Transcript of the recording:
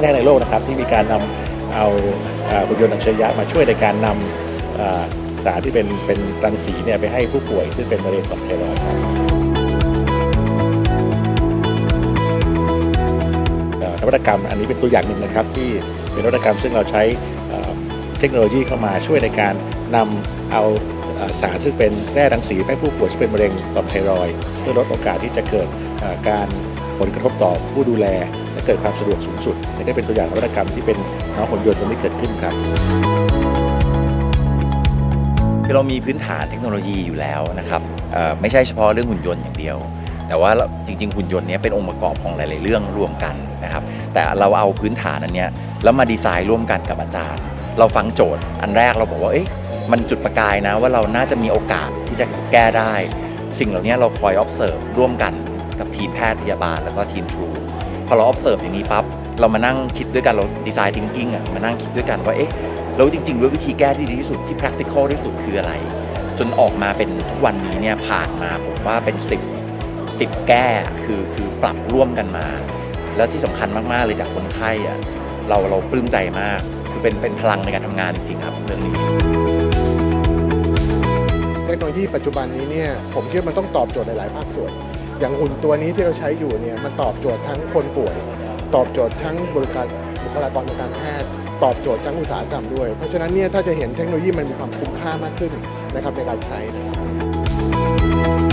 แรกในโลกนะครับที่มีการนำเอาเอ่อหุ่นยนต์อัจฉริยะมาช่วยในการนำเอ่อสารที่เป็นเป็นรังสีเนี่ยไปให้ผู้ป่วยซึ่งเป็นมะเร็งต่อมไทรอยด์นวัตกรรมอันนี้เป็นตัวอย่างหนึ่งนะครับที่เป็นนวัตกรรมซึ่งเราใช้เทคโนโลยีเข้ามาช่วยในการนำเอาเอ่อสารซึ่งเป็นแร่รังสีให้ผู้ป่วยที่เป็นมะเร็งต่อมไทรอยด์เพื่อลดโอกาสที่จะเกิดการผลกระทบต่อผู้ดูแล เกิดความสะดวกสูงสุดนี่ก็เป็นตัวอย่างนวัตกรรมที่เป็นน้องหุ่นยนต์ตัวนี้เกิดขึ้นครับเรามีพื้นฐานเทคโนโลยีอยู่แล้วนะครับไม่ใช่เฉพาะเรื่องหุ่นยนต์อย่างเดียว แต่ว่าจริง ๆ หุ่นยนต์นี้เป็นองค์ประกอบของหลาย ๆ เรื่องรวมกันนะครับ แต่เราเอาพื้นฐานอันเนี้ยแล้วมาดีไซน์ร่วมกันกับอาจารย์ เราฟังโจทย์อันแรกเราบอกว่าเอ๊ะมันจุดประกายนะว่าเราน่าจะมีโอกาสที่จะแก้ได้ สิ่งเหล่านี้เราคอย observe ร่วมกันกับทีมแพทย์พยาบาลแล้วก็ทีมทรู พอเรา observe อย่างนี้ปั๊บเรามานั่งคิดด้วยกันเราดีไซน์ thinking อะมานั่งคิดด้วยกันว่าเอ๊ะแล้วจริงๆด้วยวิธีแก้ที่ดีที่สุดที่ practical ที่สุดคืออะไร จนออกมาเป็นทุกวันนี้เนี่ยผ่านมาผมว่าเป็น 10 10 แก้คือคือปรับร่วมกันมา แล้วที่สำคัญมากๆเลยจากคนไข้อะเราเราปลื้มใจมาก คือเป็นเป็นพลังในการทำงานจริงๆครับเรื่องนี้ เทคโนโลยีปัจจุบันนี้เนี่ยผมคิดว่ามันต้องตอบโจทย์ในหลายภาคส่วน อย่างหุ่นตัวนี้ที่เราใช้อยู่เนี่ยมันตอบโจทย์ทั้งคนป่วย ตอบโจทย์ทั้งบริการบุคลากรทางการแพทย์ ตอบโจทย์ทั้งอุตสาหกรรมด้วย เพราะฉะนั้นเนี่ยถ้าจะเห็นเทคโนโลยีมันมีความคุ้มค่ามากขึ้นนะครับในการใช้นะครับ